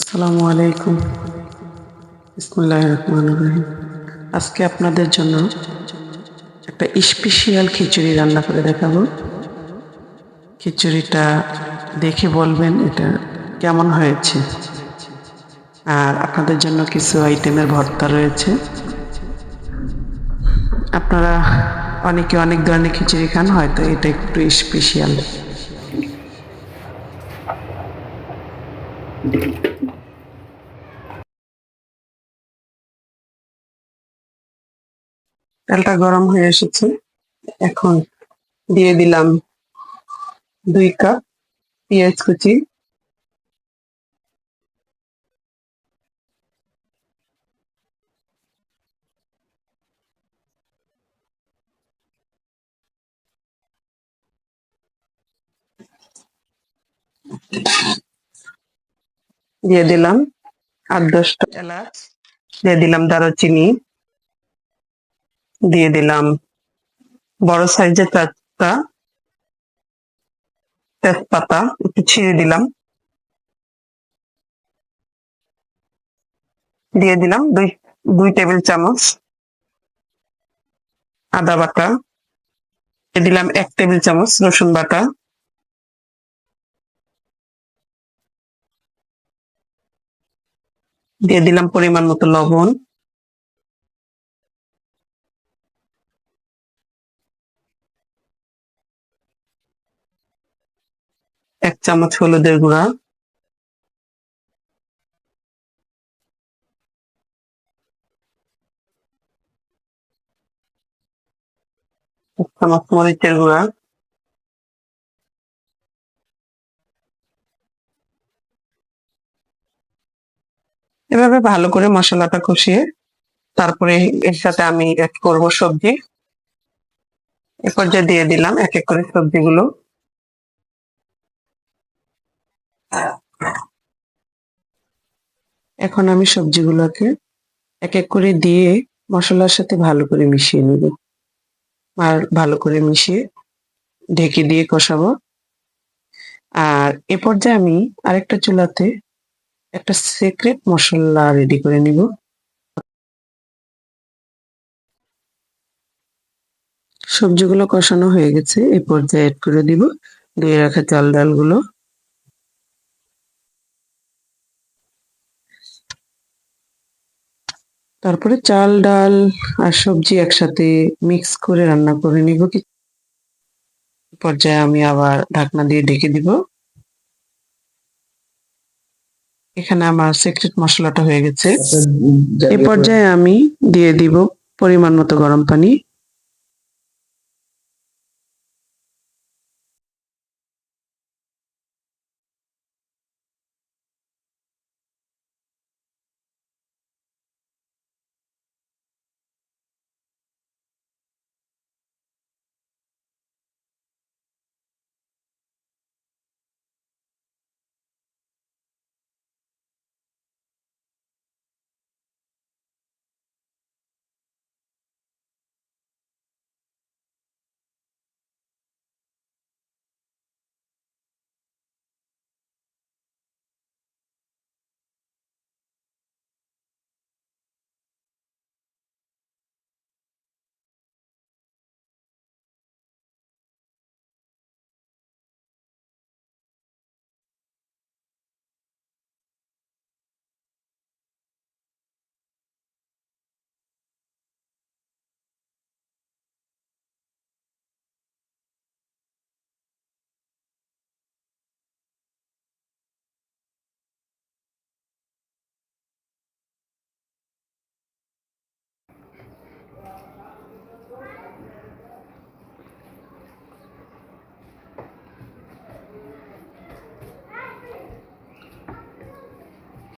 আসসালামু আলাইকুম। বিসমুল্লাহ রহমান রহিম। আজকে আপনাদের জন্য একটা স্পেশিয়াল খিচুড়ি রান্না করে দেখাবো। খিচুড়িটা দেখে বলবেন এটা কেমন হয়েছে। আর আপনাদের জন্য কিছু আইটেমের ভর্তা রয়েছে। আপনারা অনেকে অনেক ধরনের খিচুড়ি খান, হয়তো এটা একটু স্পেশাল তেলটা গরম হয়ে এসেছে। এখন দিয়ে দিলাম দুই কাপ পেঁয়াজ কুচি। দিয়ে দিলাম আট দশটা এলাচ। দিয়ে দিলাম দারুচিনি। দিয়ে দিলাম। বড় সাইজের চারটা তেজপাতা একটু ছিঁড়ে দিলাম। দিয়ে দিলাম দুই দুই টেবিল চামচ আদা বাটা। দিলাম এক টেবিল চামচ রসুন বাটা। দিয়ে দিলাম পরিমাণ মতো লবণ। এক চামচ হলুদের গুঁড়া। এক চামচ মরিচের গুঁড়া। এভাবে ভালো করে মশলাটা কষিয়ে তারপরে এর সাথে আমি অ্যাড করব সবজি। এ পর্যায়ে দিয়ে দিলাম এক এক করে সবজিগুলো। এখন আমি সবজিগুলোকে এক এক করে দিয়ে মশলার সাথে ভালো করে মিশিয়ে নেব। আর ভালো করে মিশিয়ে ঢেকে দিয়ে কষাবো। আর এ পর্যায়ে আমি আরেকটা চুলাতে একটা সিক্রেট মশলা রেডি করে নিব। সবজিগুলো কষানো হয়ে গেছে এই পর্যায়ে অ্যাড করে দিব। ধুয়ে রাখা চাল ডালগুলো। তারপরে চাল ডাল আর সবজি একসাথে মিক্স করে রান্না করে নিব। কি পর্যায়ে আমি আবার ঢাকনা দিয়ে ঢেকে দিব। এখানে আমার সিক্রেট মশলাটা হয়ে গেছে। এই পর্যায়ে আমি দিয়ে দিব পরিমাণ মতো গরম পানি।